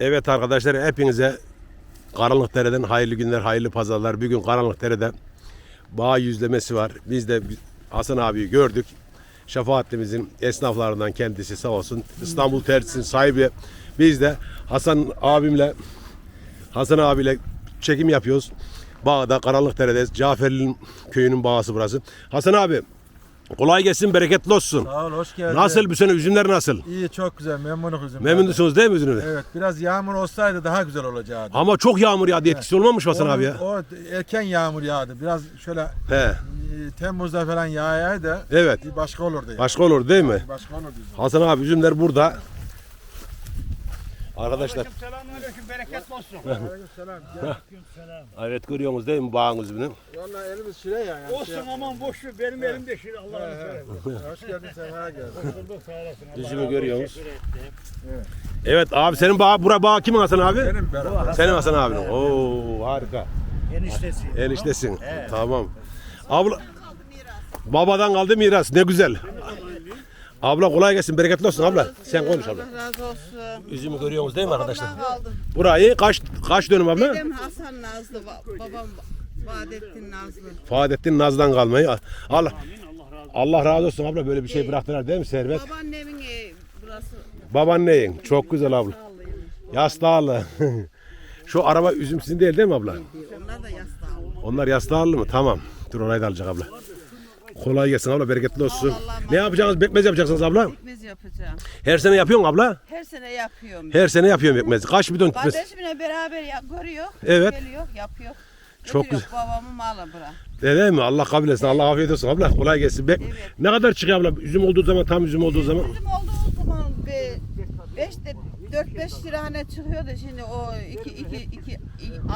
Evet arkadaşlar hepinize Karanlıkdere'den hayırlı günler, hayırlı pazarlar. Bugün Karanlıkdere'de bağ yüzlemesi var. Biz de Hasan abiyi gördük. Şefaatlimizin esnaflarından kendisi sağ olsun. İstanbul Tersi'nin sahibi. Biz de Hasan abimle Hasan abiyle çekim yapıyoruz. Bağda Karanlıkdere'de Caferli'nin köyünün bağısı burası. Hasan abi kolay gelsin, bereketli olsun. Sağ ol, hoş geldin. Nasıl bu sene üzümler nasıl? İyi, çok güzel, memnunum üzüm. Memnunsunuz değil mi üzümden? Evet, biraz yağmur olsaydı daha güzel olacaktı. Ama çok yağmur yağdı etkisi olmamış mı Hasan abi ya? O erken yağmur yağdı. Biraz şöyle He. e, Temmuz'da falan yağaydı. Evet. Başka olurdu yani. Başka olur değil mi? Başka olurdu. Hasan abi üzümler burada. Arkadaşlar. Selamünaleyküm, bereketli olsun. Selam. Evet görüyorsunuz değil mi bağın üzümünü? Vallahi elimiz şire ya. Yani. Olsun aman boş ver, benim elimde şiir Allah'ını seversen. Hoş geldin, sefa geldin. Bulduk sağ olasın. Allah Üzümü razı görüyorsunuz. ettim. Evet abi senin bağ, bura bağ kimin Hasan abi? Benim beraber. Senin Hasan abinin. Oo harika. Eniştesi. Eniştesin. Tamam. Abla babadan kaldı miras. Ne güzel. Abla kolay gelsin. Bereketli olsun abla. Sen konuş abla. Allah razı olsun. Üzümü görüyorsunuz değil mi arkadaşlar? Babamdan kaldım. Burayı kaç kaç dönüm abla? Dedem Hasan Nazlı, ba- babam Vaadettin Nazlı. Faadettin Naz'dan kalmayı. Allah Allah razı olsun abla böyle bir şey bıraktılar değil mi Servet? Babaannemin burası Babaannen çok güzel abla. sağlıymış. Yastağlı. Şu araba üzüm sizin değil değil mi abla? Onlar da yastığı. Onlar yastağlı mı? Tamam. Dur orayı da alacak abla. Kolay gelsin abla bereketli olsun. Allah Ne yapacaksınız? Bekmez yapacaksınız abla. Ekmez yapacağım. Her sene yapıyorsun abla. Her sene yapıyorum. Her sene yapıyorum bekmez. Kaç bidon gitmez? Kardeşimle beraber ya, görüyor. Evet. Geliyor, yapıyor. Çok Götürüyor, Babamın malı bura. Değil mi? Allah kabul etsin. Allah afiyet olsun abla. Kolay gelsin. Bek- Ne kadar çıkıyor abla? Üzüm olduğu zaman tam üzüm olduğu zaman. Bizim olduğu beşte 4-5 lira hani çıkıyordu şimdi o 2 2 2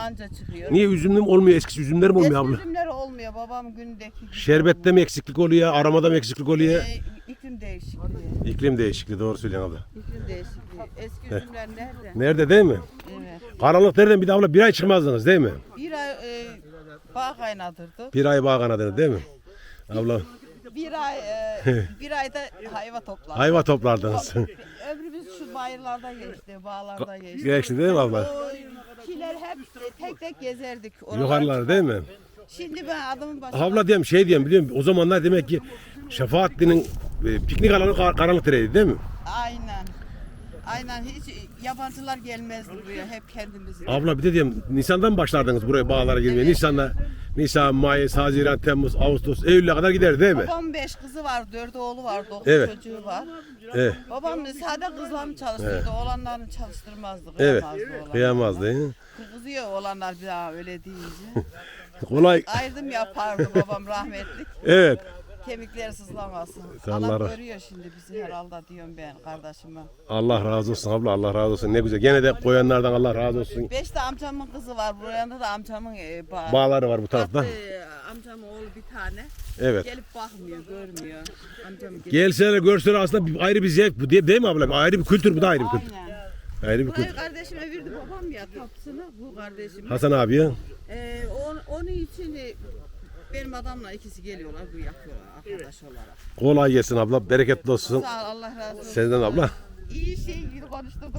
anca çıkıyor. Niye üzümlüm olmuyor? Eski üzümlerim olmuyor Eski abla. üzümler olmuyor babam gündeki. gibi Şerbette mi eksiklik oluyor? Aramada mı eksiklik oluyor? Ee, iklim değişikliği. İklim değişikliği doğru söylüyorsun abla. İklim değişikliği. Eski üzümler nerede? Nerede değil mi? Evet. Karanlık nereden bir de abla bir ay çıkmazdınız değil mi? Bir ay e, bağ kaynatırdı. Bir ay bağ kanadını değil mi? Abla Bir ay e, bir ayda hayva toplardı. hayva toplardınız. Bayırlarda geçti, bağlarda geçti. Geçti değil mi abla? Kiler hep tek tek gezerdik. oralara Yukarılar değil mi? Şimdi ben adamın başına Abla diyorum şey diyorum biliyor musun? O zamanlar demek ki Şefaatli'nin e, piknik alanı Kar- Karanlıkdere'ydi değil mi? Aynen. Aynen hiç yabancılar gelmezdi buraya. Hep kendimiz. Abla bir de diyorum Nisan'dan başlardınız buraya bağlara girmeye. Nisan'da Nisan, Mayıs, Haziran, Temmuz, Ağustos, Eylül'e kadar gider değil mi? Babam beş kızı var, dört oğlu var, dokuz Evet. çocuğu var. Evet. Babam sade kızlarını çalıştırdı, oğlanlarını çalıştırmazdı. Evet. kıyamazdı. Kıyamaz değil mi? Kızıyor oğlanlar bir daha öyle deyince. Kolay. Ayrım yapardı babam rahmetlik. Evet. Kemikleri sızlamasın. Allah Anam rah- görüyor şimdi bizi herhalde diyorum ben kardeşime. Allah razı olsun abla Allah razı olsun. Ne güzel. Gene de koyanlardan Allah razı olsun. Beş de amcamın kızı var. Buraya da amcamın e, bağ. Bağları var bu tarafta. Hatta, e, amcamın oğlu bir tane. Evet. Gelip bakmıyor, görmüyor. Amcam gelip. Gelseler görseler aslında bir, ayrı bir zevk bu değil, değil mi abla? Ayrı bir kültür bu da ayrı bir kültür. Aynen. Ayrı bir Burayı kültür. kardeşime verdi babam ya tapsını bu kardeşime. Hasan abi ya. Ee, on, onun için e, benim adamla ikisi geliyorlar bu yapıyorlar arkadaş olarak. Kolay gelsin abla. Bereketli olsun. Sağ ol Allah razı olsun. Senden abla. İyi şey gibi konuşturdun.